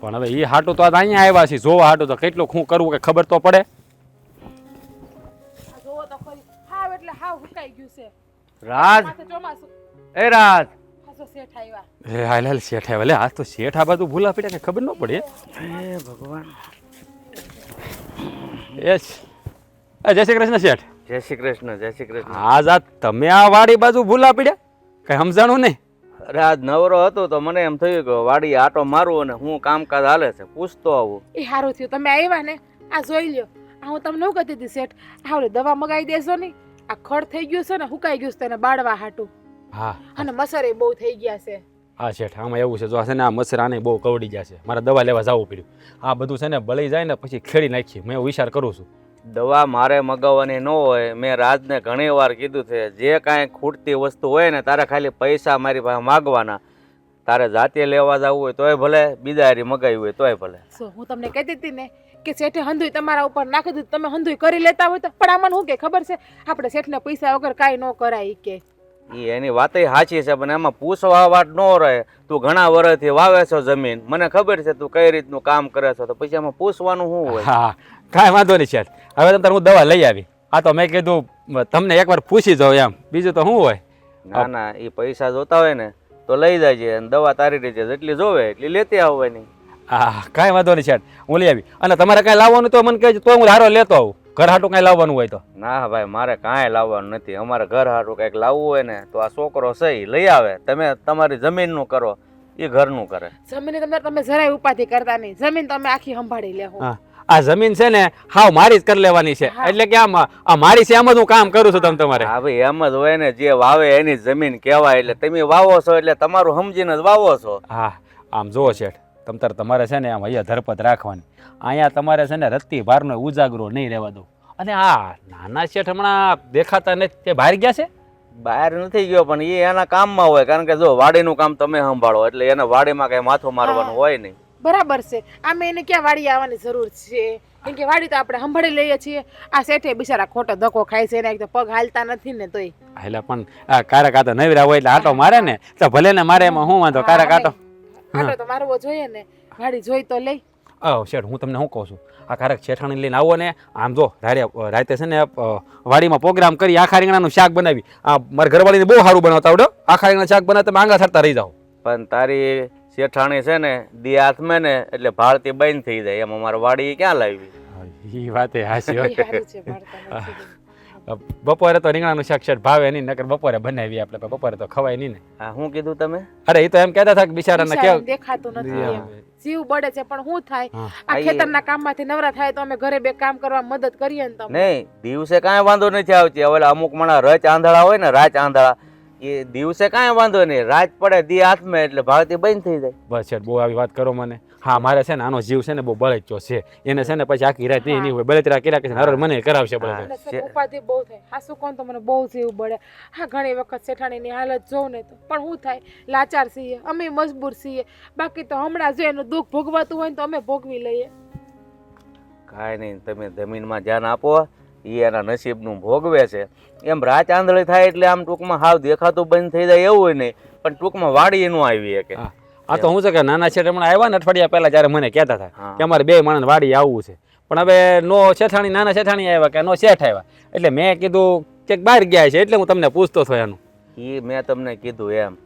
પણ હવે એ હાટું તો આજ અહીંયા આવ્યા છે જોવા હાટું તો કેટલું શું કરવું કે ખબર તો પડે. આ જોવો તો ખરી. હાવ એટલે હાવ હુકાઈ ગયું છે. રાજ. એ રાજ. શેઠ આવ્યા એ હાલ હાલ શેઠ આવ્યા લે આ તો શેઠ આ બધું ભૂલા પડ્યા કે ખબર ન પડે હે? ભગવાન. એ એ જય શ્રી કૃષ્ણ શેઠ. જય શ્રી કૃષ્ણ જય શ્રી કૃષ્ણ. આજ આ તમે આ વાડી બાજુ ભૂલા પડ્યા? કઈ સમજાણું નહીં. અરે આજ નવરો હતો તો મને એમ થયું કે વાડી આટો મારું અને હું કામકાજ હાલે છે પૂછતો આવું. એ સારું થયું. તમે આવ્યા ને આ જોઈ લ્યો. આ હું તમને એવું કહેતી હતી શેઠ? આ દવા મગાવી દેશો ને આ ખડ થઈ ગયું છે ને હુકાઈ ગયું છે તેને બાળવા હાટું. હા. અને મસરે બહુ થઈ ગયા છે. હા શેઠ આમાં એવું છે જો આ છે ને આ મસરાને બહુ કવડી જશે છે. મારે દવા લેવા જવું પડ્યું. આ બધું છે ને બળી જાય ને પછી ખેડી નાખીએ. મેં વિચાર કરું છું. દવા મારે મગાવવાની ન હોય મેં રાજને ઘણી વાર કીધું છે જે કાંઈ ખૂટતી વસ્તુ હોય ને તારે ખાલી પૈસા મારી પાસે માગવાના. તારે જાતે લેવા જવું હોય તોય ભલે બીજા હારી મગાવી હોય તોય ભલે. સો હું તમને કહેતી હતી ને કે શેઠે હંધુય તમારા ઉપર નાખી દીધું તમે હંધુય કરી લેતા હોય તો પણ આમાં શું કે ખબર છે? આપણે શેઠને પૈસા વગર કાંઈ ન કરાય કે. એ એની વાતય સાચી છે પણ એમાં પૂછવા વાત ન રહે. તું ઘણા વર્ષથી વાવે છો જમીન. મને ખબર છે તું કઈ રીતનું કામ કરે છો તો પછી એમાં પૂછવાનું શું હોય? હા કાંઈ વાંધો નહીં શેઠ. હવે તમે તારે હું દવા લઈ આવી. આ તો મેં કીધું તમને એકવાર પૂછી જાઉં એમ. બીજું તો શું હોય? ના ના એ પૈસા જોતા હોય ને તો લઈ જાય અને દવા તારી રીતે જેટલી જોવે એટલી લેતી આવવાની. હા કાંઈ વાંધો નહીં શેઠ. હું લઈ આવી. અને તમારે કાંઈ લાવવાનું તો મને કહેજો તો હું હારો લેતો આવું. ઘર હાટું કાંઈ લાવવાનું હોય તો. ના ભાઈ મારે કાંઈ લાવવાનું નથી. અમારે ઘર હાટું કંઈક લાવવું હોય ને તો આ છોકરો સહી લઈ આવે. તમે તમારી જમીનનું કરો એ ઘરનું કરે. જમીન તમે તમે જરાય ઉપાધિ કરતા નહીં. જમીન તમે આખી સંભાળી લેહો. હા. આ જમીન છે ને હાવ મારી જ કરી લેવાની છે. એટલે કે આમ આ મારી છે એમ જ હું કામ કરું છું તમે તમારે. હા ભાઈ એમ જ હોય ને જે વાવે એની જમીન કહેવાય એટલે તમે વાવો છો એટલે તમારું સમજીને જ વાવો છો. હા આમ જુઓ શેઠ તમ તાર તમારે છે ને આમ અહીંયા ધરપત રાખવાની. અહીંયા તમારે છે ને રત્તી ભારનો ઉજાગરો નહીં રહેવા દો. અને આ નાના શેઠ હમણાં દેખાતા નથી તે બહાર ગયા છે? બહાર નથી ગયો પણ એ એના કામમાં હોય કારણ કે જો વાડીનું કામ તમે સંભાળો એટલે એને વાડીમાં કઈ માથું મારવાનું હોય નહીં. બરાબર છે. આમે એને ક્યાં વાડી આવવાની જરૂર છે? કેમ કે વાડી તો આપણે સંભાળી લઈએ છીએ. આ શેઠે બિચારા ખોટો ધક્કો ખાય છે એને એક તો પગ હાલતા નથી ને તોય. એટલે પણ આ કારા કાતો નવરા હોય એટલે આટો મારે ને. તો ભલે ને મારે એમાં શું વાંધો? કારા કાતો આટો તો મારવો જોઈએ ને. વાડી જોઈ તો લઈ અ શેઠ હું તમને શું કહું છું? આ કારક શેઠાણી લઈને આવો ને. આમ જો રાતે રાતે છે ને વાડીમાં પ્રોગ્રામ કરી આખા રીંગણાનું શાક બનાવી. આ મારા ઘરવાળીને બહુ સારું બનાવતા આવડો આખા રીંગણા શાક બનાવતા માંગા થતા રહી જાઓ. પણ તારી શેઠાણી છે ને દી હાથમાં ને એટલે ભારતી બંધ થઈ જાય. એમ અમારે વાડી ક્યાં લાવી? એ વાતે હાસી. બપોરે તો રીંગણાનું શાક શેઠ ભાવે નહીં નકર બપોરે બનાવી આપણે બપોરે તો ખવાય નહીં ને. હા હું કીધું તમે? અરે એ તો એમ કહેતા હતા કે બિચારાને કેવું દેખાતું નથી. જીવ બળે છે પણ શું થાય. આ ખેતરના કામમાંથી નવરા થાય તો અમે ઘરે બે કામ કરવા મદદ કરીએ ને તમે. નહીં દિવસે કાંઈ વાંધો નથી આવતી. હવે અમુક મણા રચ આંધળા હોય ને રાચ આંધળા. એ દિવસે કાંઈ વાંધો નહીં. રાત પડે દી હાથમાં એટલે ભારતી બંધ થઈ જાય. બસ છે બહુ આવી વાત કરો મને. હા મારે છે ને આનો જીવ છે ને બહુ બળેચ્યો છે. એને છે ને પછી આખી રાત નહીં હોય બળતરા કર્યા કે હરર મને કરાવશે બળતરા ઉપાધિ બહુ થાય. હાસુ કોણ તો મને બહુ જીવ બળે. હા ઘણી વખત શેઠાણીની હાલત જોઉં ને તો. પણ શું થાય? લાચાર છીએ. અમે મજબૂર છીએ. બાકી તો હમણાં જો એનું દુઃખ ભોગવાતું હોય ને તો અમે ભોગવી લઈએ. કાંઈ નહીં તમે જમીનમાં ધ્યાન આપો. એ એના નસીબનું ભોગવે છે. એમ રાત આંધળી થાય એટલે આમ ટૂંકમાં હાવ દેખાતું બંધ થઈ જાય એવું હોય નહીં પણ ટૂંકમાં વાડી એનું આવી કે. આ તો હું છે કે નાના શેઠ હમણાં આવ્યા ને અઠવાડિયા પહેલા જ્યારે મને કહેતા હતા કે અમારે બે માણસ વાડી આવવું છે. પણ હવે નો શેઠાણી નાના શેઠાણી આવ્યા કે નો શેઠ આવ્યા. એટલે મેં કીધું કે બહાર ગયા છે એટલે હું તમને પૂછતો હતો એનું. એ મેં તમને કીધું એમ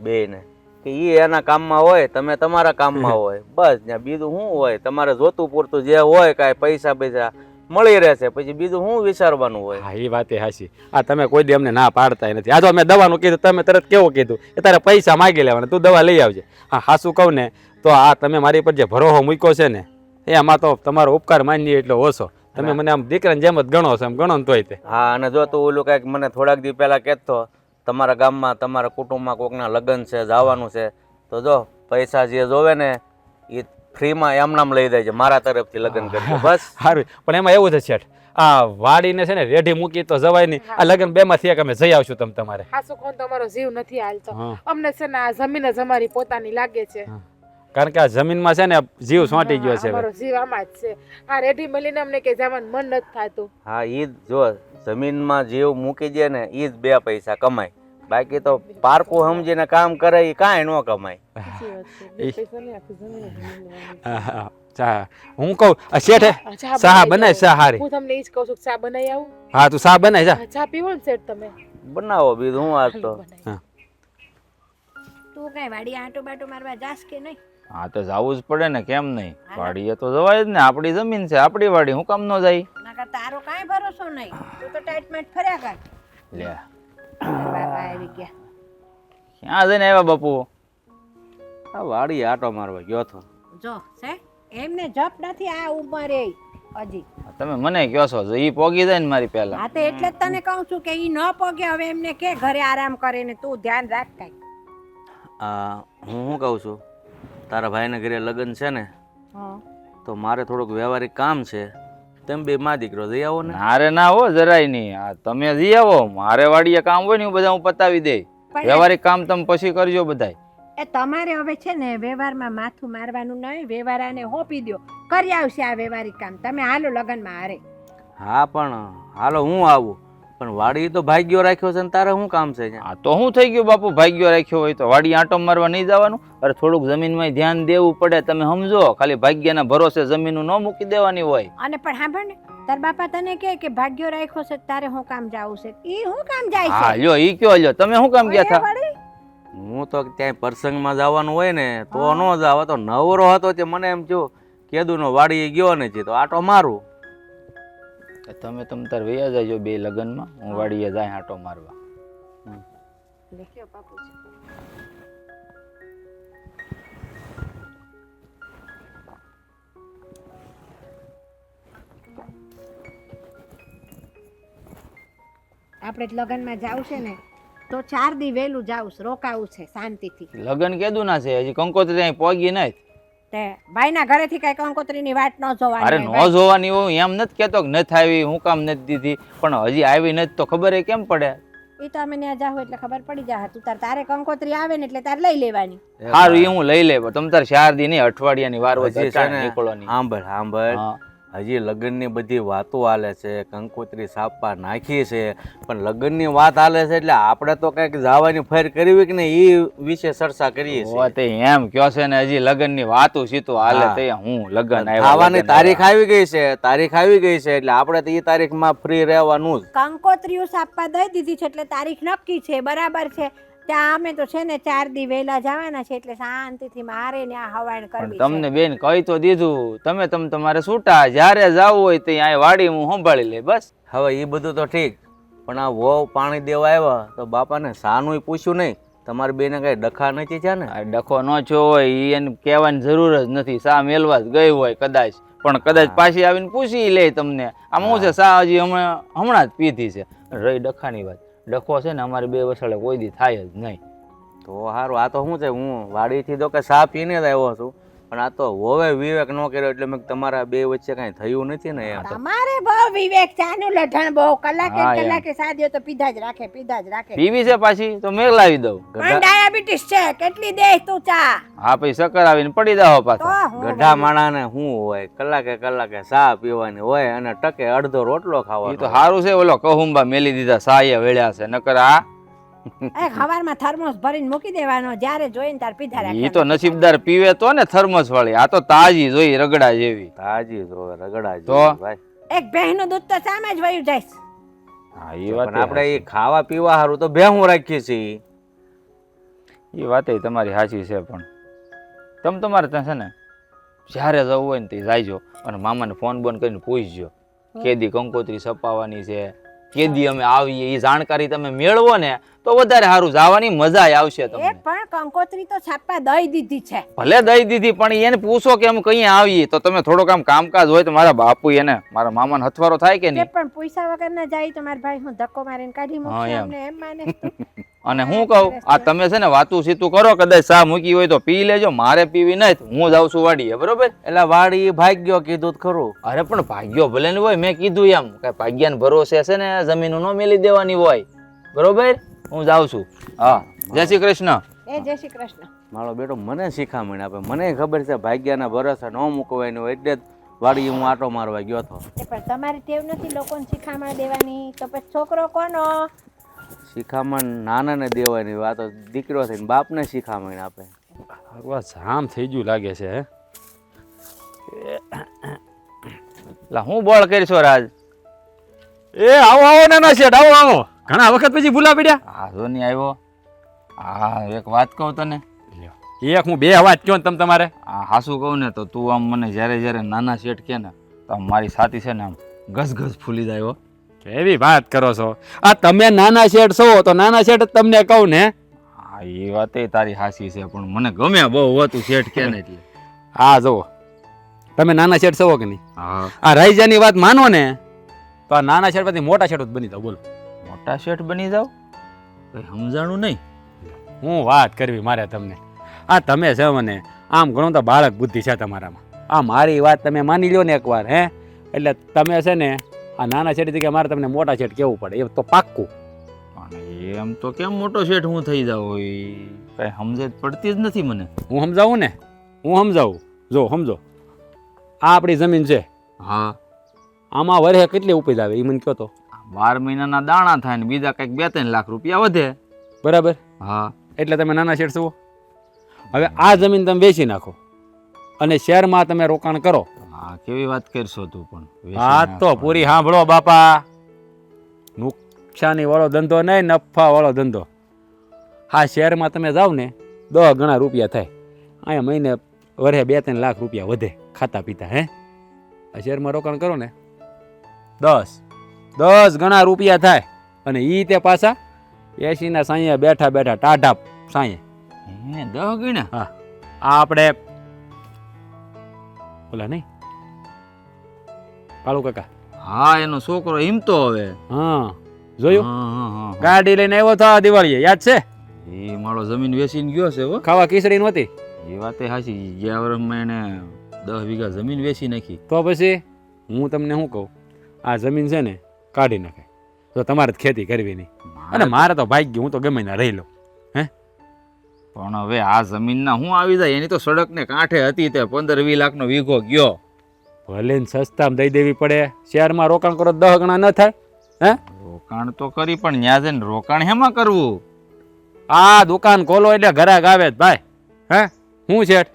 બે ને કે એ એના કામમાં હોય તમે તમારા કામમાં હોય. બસ ત્યાં બીજું શું હોય? તમારે જોતું પૂરતું જે હોય કાંઈ પૈસા પૈસા મળી રહેશે. પછી બીજું શું વિચારવાનું હોય? હા એ વાત એ હાસી આ તમે કોઈ દી અમને ના પાડતા નથી. આ જો મેં દવાનું કીધું તમે તરત કેવું કીધું? એ તારે પૈસા માગી લેવાના. તું દવા લઈ આવજે. હા હાસું કહું ને તો આ તમે મારી પર જે ભરોહો મૂક્યો છે ને એ આમાં તો તમારો ઉપકાર માનીએ એટલો ઓછો. તમે મને આમ દીકરાની જેમ જ ગણો છો એમ ગણો ને તોય તે. હા અને જો તું ઓલું કાંઈક મને થોડાક દી પહેલાં કહેતો તમારા ગામમાં તમારા કુટુંબમાં કોકના લગ્ન છે જવાનું છે તો જો પૈસા જે જોવે ને એ ફ્રીમાં એમ નામ લઈ જાય છે મારા તરફથી લગ્ન કરજો બસ. સારું પણ એમાં એવું છે શેઠ આ વાડીને છે ને રેઢી મૂકી તો જવાય નહીં. આ લગ્ન બે માંથી એક અમે જઈ આવશું તમે તમારે. હાસુ કોણ તમારો જીવ નથી હાલતો. અમને છે ને આ જમીન જ અમારી પોતાની લાગે છે. કારણ કે આ જમીનમાં છે ને જીવ સોંટી ગયો છે. અમારો જીવ આમાં જ છે. આ રેઢી મળીને અમને કે જવાનું મન નથી થાતું. હા ઈ જ જો જમીનમાં જીવ મૂકી દે ને ઈ જ બે પૈસા કમાય. બાકી તો પારકું સમજીને કામ કરે એ કાંઈ ન કમાય. ચા. હું કહું આ શેઠે? ચા બનાય ચા હારી. હું તમને એ જ કહું છું ચા બનાવી આવું. હા તું ચા બનાય જા. ચા પીવો ને શેઠ તમે. બનાવો બીજું હું આ તો. તું કઈ વાડી આટો બાટો મારવા જાસ કે નહીં? હા તો જવું જ પડે ને કેમ નહીં? વાડીએ તો જવાય જ ને આપણી જમીન છે આપણી વાડી હું કામ ન જાય? નકર તારો કાંઈ ભરોસો નહીં. તું તો ટાઈટમેન્ટ ફર્યા કર. લે. બાપા આવી ગયા. ક્યાં જઈને આવ્યા બાપુ? આ વાડી આટો મારવા ગયો તો. જો છે? એમને જપ નથી આ ઉંમરે. હજી તમે મને કહો છો જો ઈ પોગી જાય ને મારી પહેલા. હા તો એટલે જ તને કહું છું કે ઈ ન પોગે હવે એમને કે ઘરે આરામ કરે ને તું ધ્યાન રાખ કાંઈ. આ હું શું કહું છું? તારા ભાઈના ઘરે લગ્ન છે ને હા. તો મારે થોડુંક વ્યવહારિક કામ છે. તેમ બે માં દીકરો જઈ આવો ને. મારે ના હો જરાય નહીં. આ તમે જઈ આવો. મારે વાડીએ કામ હોય ને હું બધા હું પતાવી દે. વ્યવહારિક કામ તમે પછી કરજો બધાય. એ તમારે હવે છે ને વ્યવહારમાં માથું મારવાનું નહીં વ્યવહારાને હોપી દો કરી આવશે આ વ્યવહારિક કામ. તમે હાલો લગનમાં હારે. હા પણ હાલો હું આવું? પણ વાડી તો ભાગ્યો રાખ્યો છે ને તારે શું કામ છે આ તો શું થઈ ગયું બાપુ ભાગ્યો રાખ્યો હોય તો. વાડી આંટો મારવા નહીં જવાનું? અરે થોડુંક જમીનમાં ધ્યાન દેવું પડે તમે સમજો. ખાલી ભાગ્યના ભરોસે જમીનનું ન મૂકી દેવાની હોય. અને પણ સાંભળ ને તાર બાપા તને કહે કે ભાગ્યો રાખ્યો છે તારે શું કામ જાવું છે? ઈ શું કામ જાય હા છે લ્યો ઈ કયો લ્યો. તમે શું કામ ગયા હતા. હું તો ત્યાં પ્રસંગમાં જવાનું હોય ને તો ન જાવ. તો નવરો હતો તે મને એમ થયું કેદુનો વાડી ગયો ને છે તો આટો મારું. તમે તમ તાર વૈયા જાજો બે લગ્નમાં હું વાડીએ જાય આંટો મારવા. આપણે લગનમાં જાવ છે ને તો ચાર દી વહેલું જાઉસ છે રોકાવું છે શાંતિથી. લગન કેદું ના છે હજી કંકોત્રી અહીં પોગી નહીં. તે ભાઈના ઘરેથી કઈ કંકોત્રીની વાત ન અરે ન જોવાની હું એમ નથી કેતો કે નથી આવી હું કામ નથી દીધી પણ હજી આવી નથી તો ખબર એ કેમ પડે? એ તો અમે ત્યાં જાવ એટલે ખબર પડી જાય. તું તાર તારે કંકોત્રી આવે ને એટલે તારે લઈ લેવાની. સારું એ હું લઈ લે તમ તાર ચાર દી નહીં અઠવાડિયાની વાર વચ્ચે નીકળવાની. સાંભળ સાંભળ. હજી લગ્નની બધી વાતો હાલે છે કંકોત્રી સાપા નાખી છે પણ લગ્નની વાત હાલે છે એટલે આપણે તો કંઈક જવાની ફેર કરવી કે ને એ વિશે ચર્ચા કરીએ છીએ તે એમ કયો છે ને હજી લગ્નની સીધું સીતું હાલે. તે હું લગ્ન આવવાની તારીખ આવી ગઈ છે તારીખ આવી ગઈ છે એટલે આપણે તો એ તારીખમાં ફ્રી રહેવાનું જ. કંકોત્રીઓ સાપા દઈ દીધી છે એટલે તારીખ નક્કી છે બરાબર છે. ત્યાં અમે તો છે ને ચાર દી વહેલા જવાના છે એટલે શાંતિથી મારે ને આ હવાણ પણ કરવી તમને બેન કહી તો દીધું. તમે તમ તમારે છૂટા જ્યારે જાવું હોય તે અહીં વાડી હું સંભાળી લે બસ. હવે એ બધું તો ઠીક પણ આ વહુ પાણી દેવા આવ્યા તો બાપાને સાનુંય પૂછ્યું નહીં. તમારે બેને કઈ ડખા નથી છે ને? આ ડખો ન છો હોય ઈ એને કહેવાની જરૂર જ નથી. સા મેલવા જ ગઈ હોય કદાચ. પણ કદાચ પાછી આવીને પૂછી લે તમને. આમ શું છે સા હજી હમણાં હમણાં જ પીધી છે. રહી ડખાની વાત. ડખો છે ને અમારે બે વસાડે કોઈ દી થાય જ નહીં. તો સારું આ તો શું છે, હું વાડીથી તો કે સા પીને જ આવ્યો છું. પણ આ તો હોવે વિવેક ન કર્યો એટલે મેં તમારા બે વચ્ચે કાંઈ થયું નથી ને એમ તમારે બહુ વિવેક ચાનું લઢણ બહુ કલાકે કલાકે સાદ્યો તો પીધા જ રાખે પીધા જ રાખે. પીવી છે પાછી તો મેળાવી દઉં. પણ ડાયાબિટીસ છે કેટલી દે તું ચા? હા પછી ચક્કર આવીને પડી દાવો પાછો. ગઢા માણાને શું હોય કલાકે કલાકે સા પીવાની હોય અને ટકે અડધો રોટલો ખાવાનો તો સારું છે ઓલો કહુંબા મેલી દીધા સાયે વેળ્યા છે નકર આ એક હવારમાં થર્મોસ ભરીને મૂકી દેવાનો જ્યારે જોઈને તાર પીધા રાખે ઈ તો નસીબદાર પીવે તો ને થર્મોસ વાળી. આ તો તાજી જોઈ રગડા જેવી. તાજી તો રગડા જેવી ભાઈ. એક બહેનું દૂધ તો સામે જ વયું જાય. હા એ વાત પણ આપણે એ ખાવા પીવા સારું તો ભેહું રાખીએ છીએ. એ વાત તમારી સાચી છે પણ. તમ તમારે ત્યાં છે ને જ્યારે જવું હોય ને તે જાયજો. અને મામાને ફોન બોન કરીને પૂછજો. કેદી કંકોત્રી સપાવાની છે કેદી અમે આવીએ એ જાણકારી તમે મેળવો ને તો વધારે સારું જવાની મજા આવશે તમને. પણ કંકોત્રી તો છાપા દઈ દીધી છે. ભલે દઈ દીધી પણ એને પૂછો કે અમે કઈ આવીએ તો તમે થોડોક આમ કામકાજ હોય તો મારા બાપુ એને મારા મામાને હથવારો થાય કે નહીં? પણ પૈસા વગર ના જાય તો મારા ભાઈ હું ધક્કો મારીને કાઢી મૂકશે એમ માને. અને હું કહું આ તમે છે ને વાતું સીતું કરો કદાચ ચા મૂકી હોય તો પી લેજો મારે પીવી નહીં હું જાઉં છું વાડીએ બરોબર? એટલે વાડી ભાગ્યો કીધું તો ખરું. અરે પણ ભાગ્યો ભલે ને હોય મેં કીધું એમ કે ભાગ્યાને ભરોસે છે ને જમીન ન મેલી દેવાની હોય બરોબર? હું જાઉં છું હા જય શ્રી કૃષ્ણ. એ જય શ્રી કૃષ્ણ. મારો બેટો મને શીખામણ આપે મને ખબર છે ભાગ્યના ભરોસે ન મૂકવાની હોય એટલે વાડી હું આટો મારવા ગયો હતો. પણ તમારી ટેવ નથી લોકોને શીખામણ દેવાની તો પછી છોકરો કોનો? શિખામણ નાનાને દેવાની વાત દીકરો થઈને બાપને શિખામણ આપે. બસ જામ થઈ ગયું લાગે છે હે? એટલે હું બોલ કરીશો રાજ? એ આવો આવો નાના શેઠ આવો આવો. ઘણા વખત પછી ભૂલા પડ્યા. આ જો નહીં આવ્યો. આ એક વાત કહું તને. એક હું બે વાત કહો ને તમે તમારે. આ હાસું કહું ને તો તું આમ મને જ્યારે જ્યારે નાના શેઠ કે ને તો મારી સાથી છે ને આમ ઘસઘસ ફૂલી જાય હો. કેવી વાત કરો છો? આ તમે નાના શેઠ છો તો નાના શેઠ જ તમને કહું ને. હા એ વાત તારી હાસી છે પણ મને ગમે બહુ હતું શેઠ કે ને એટલે. હા જુઓ. તમે નાના શેઠ છો કે નહીં? આ રાઈજાની વાત માનો ને તો આ નાના શેઠ પછી મોટા શેઠ જ બની જાવ બોલો. મોટા શેઠ બની જાવ કઈ સમજાણું નહીં. હું વાત કરવી મારે તમને. આ તમે છે મને આમ ઘણું તો બાળક બુદ્ધિ છે તમારામાં. આ મારી વાત તમે માની લ્યો ને એકવાર હે? એટલે તમે છે ને આ નાના શેઠ કે મારે તમને મોટા શેઠ કેવું પડે. એ તો પાક્કું. પણ એમ તો કેમ મોટો શેઠ હું થઈ જાઉં? હોય કઈ સમજ પડતી જ નથી મને. હું સમજાવું ને? હું સમજાવું. જો સમજો. આ આપણી જમીન છે. હા. આમાં વરે કેટલી ઉપજ આવે એ મને કહો તો? બાર મહિનાના દાણા થાય ને બીજા કંઈક બે ત્રણ લાખ રૂપિયા વધે. બરાબર? હા. એટલે તમે નાના શેઠ છો? હવે આ જમીન તમે વેચી નાખો. અને શહેરમાં તમે રોકાણ કરો. હા કેવી વાત કરશો તું પણ? હા તો. પૂરી સાંભળો બાપા. નુકસાની વાળો ધંધો નહીં નફા વાળો ધંધો. હા શહેરમાં તમે જાઓ ને દસ ગણા રૂપિયા થાય. અહીંયા મહિને વરે બે ત્રણ લાખ રૂપિયા વધે ખાતા પીતા હે? આ શહેરમાં રોકાણ કરો ને. દસ. દસ ગણા રૂપિયા થાય. અને એ તે પાછા એસીના સાંયે બેઠા બેઠા ટાઢા સાંયે દસ ગણ્યા આ આપણે ઓલા નહીં કાળુ કાકા? હા એનો છોકરો હિમતો હવે. હા જોયું. ગાડી લઈને આવ્યો તો દિવાળીએ યાદ છે? એ મારો જમીન વેચીને ગયો છે હો. ખાવા ખીચડી નહોતી એ વાતે હાચી ગયા વર્ષમાં એને દસ વીઘા જમીન વેચી નાખી. તો પછી હું તમને શું કહું? આ જમીન છે ને કાઢી નાખે. તો તમારે ખેતી કરવી નહીં. અને મારે તો ભાગ્ય હું તો ગમે ના રહી લઉં. હે? પણ હવે આ જમીનના હું આવી જાય? એની તો સડકને કાંઠે હતી તે પંદર વીસ લાખનો વીઘો ગયો. ભલે સસ્તામાં દઈ દેવી પડે. શહેરમાં રોકાણ કરો દહ ગણા ન થાય હે? રોકાણ તો કરી પણ ન્યા જઈને રોકાણ હેમાં કરવું? આ દુકાન ખોલો એટલે ઘરાક આવે જ ભાઈ હે? હું શેઠ?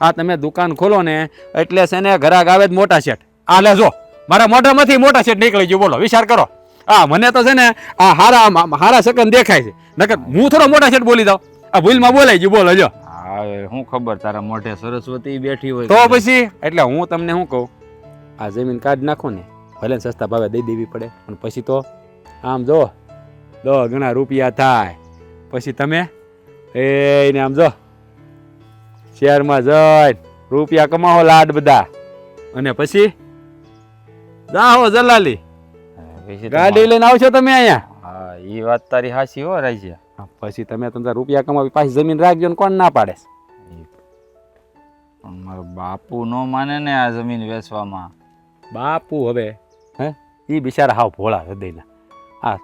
આ તમે દુકાન ખોલો ને એટલે છે ને ઘરાક આવે જ મોટા શેઠ. આ લે જો મારા મોઢામાંથી મોટા શેઠ નીકળી ગયું બોલો વિચાર કરો. આ મને તો છે ને આ હારા હારા સકન દેખાય છે. નકર હું થોડો મોટા શેઠ બોલી દઉં. આ ભૂલમાં બોલાઈ ગયું બોલો જો. હા હવે શું ખબર તારા મોઢે સરસ્વતી બેઠી હોય તો પછી એટલે હું તમને શું કહું? આ જમીન કાઢ નાખો ને ભલે સસ્તા ભાવે દઈ દેવી પડે પણ પછી તો આમ જો દસ ઘણા રૂપિયા થાય. પછી તમે એને આમ જો શહેરમાં જઈ રૂપિયા કમાવો લાડ બધા. અને પછી જાઓ જલાલી. ગાડી લઈને આવશો તમે અહીંયા? હા એ વાત તારી હાસી હો રાજ્ય. પછી તમે તમને રૂપિયા કમાવી પાછી જમીન રાખજો ને કોણ ના પાડે? પણ મારો બાપુ નો માને ને આ જમીન વેચવામાં. બાપુ હવે. હે? એ બિચારા હાવ ભોળા હૃદયના. આ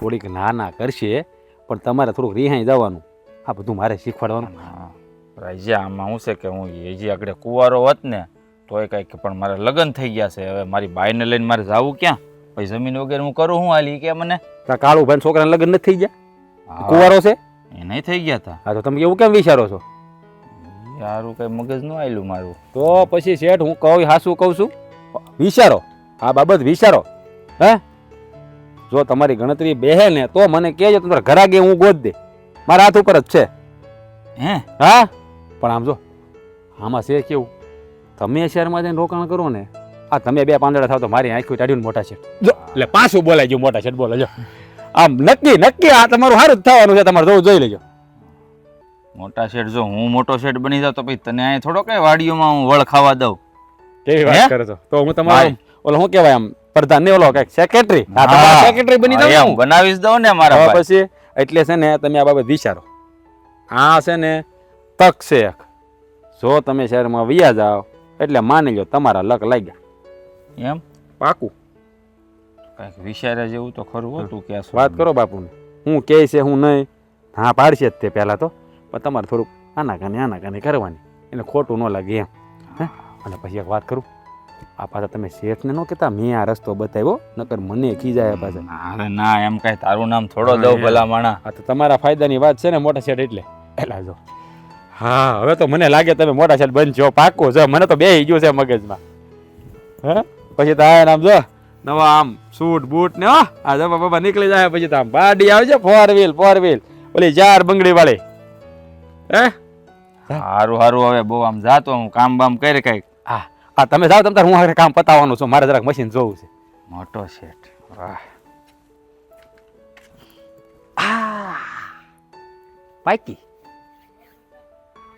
થોડીક નાના કરશે પણ તમારે થોડુંક રિહાઈ જવાનું. આ બધું મારે શીખવાડવાનું. હા, રાજ્ય આમાં શું છે કે હું હજી આગળ કુંવારો હોત ને તોય કાંઈક પણ મારે લગ્ન થઈ ગયા છે. હવે મારી બાઈને લઈને મારે જાવું ક્યાં? પછી જમીન વગેરે હું કરું હું હાલી કે મને? કાળુ ભાઈ છોકરાને લગ્ન નથી થઈ ગયા? હા, કુંવારો છે? એને થઈ ગયા હતા હા તો તમે એવું કેમ વિચારો છો? યારું કઈ મગજ ન આવેલું મારું. તો પછી શેઠ હું કહું હાસું કહું છું. વિચારો. આ બાબત વિચારો. હે? જો તમારી ગણતરી બેહે ને તો મને કહેજો તમારા ઘરાગે હું ગોદ દે. મારા હાથ ઉપર જ છે. હે? હા? પણ આમ જો આમાં છે કેવું? તમે શહેરમાં જઈને રોકાણ કરો ને આ તમે બે પાંદડા થાવ તો મારી આંખી ટાઢ્યું ને મોટા છે જો એટલે પાછું બોલાય ગયું મોટા છે બોલો જો. આમ નક્કી નક્કી આ તમારું સારું જ થવાનું છે તમારે જોવું જોઈ લેજો. મોટા શેઠ જો હું મોટો શેઠ બની જાઉં તો પછી તને અહીંયા થોડો કઈ વાડીઓમાં હું વળ ખાવા દઉં. કેવી વાત કરો છો? તો હું તમારો ઓલો શું કહેવાય આમ પ્રધાન ને ઓલો કંઈક સેક્રેટરી હા. તમારા સેક્રેટરી બની જાઉં હું બનાવીશ દઉં ને મારા. પછી એટલે છે ને તમે આ બાબત વિચારો. આ છે ને તક છે એક. જો તમે શહેરમાં વૈયા જાઓ એટલે માની લો તમારા લક લાગ્યા. એમ? પાકું. કંઈક વિચાર્યા જેવું તો ખરું હતું કે વાત કરો બાપુને. હું કહે છે હું નહીં. હા પાડશે જ તે પહેલાં તો. પણ તમારે થોડુંક આના કાને આના કાને કરવાની. એને ખોટું ન લાગે એમ. હે? અને પછી એક વાત કરું. આ પાછા તમે શેઠને ન કહેતા મેં આ રસ્તો બતાવ્યો નકર મને ખીજાયા પાછા. અરે ના એમ કાંઈ તારું નામ થોડો દઉં ભલા માણા. આ તો તમારા ફાયદાની વાત છે ને મોટા શેઠ એટલે. પહેલાં જો. હા હવે તો મને લાગે તમે મોટા શેઠ બનજો પાકો છે મને તો બે ગયું છે મગજમાં. હે? પછી તો આ આમ જો. નવા આમ સૂટ બૂટ ને હો આ જમા બાબા નીકળી જાય પછી તો આમ. બાડી આવશે ફોર વ્હીલ ફોર વ્હીલ ઓલી ચાર બંગડી વાળી. હે? સારું સારું હવે બહુ આમ જાતો હું કામ બામ કરી કંઈક. હા હા તમે જાઓ તમે હું આગળ કામ પતાવવાનું છું. મારે જરાક મશીન જોવું છે. મોટો શેઠ. વાહ. પાકી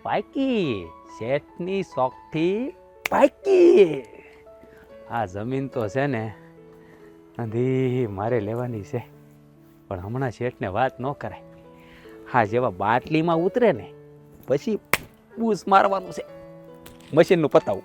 પાકી શેઠની શોખથી પાકી આ જમીન તો છે ને અંધી મારે લેવાની છે. પણ હમણાં શેઠને વાત ન કરાય. હા, જેવા બાટલીમાં ઉતરે ને, પછી બૂસ મારવાનું છે. મશીનનું પતાવું.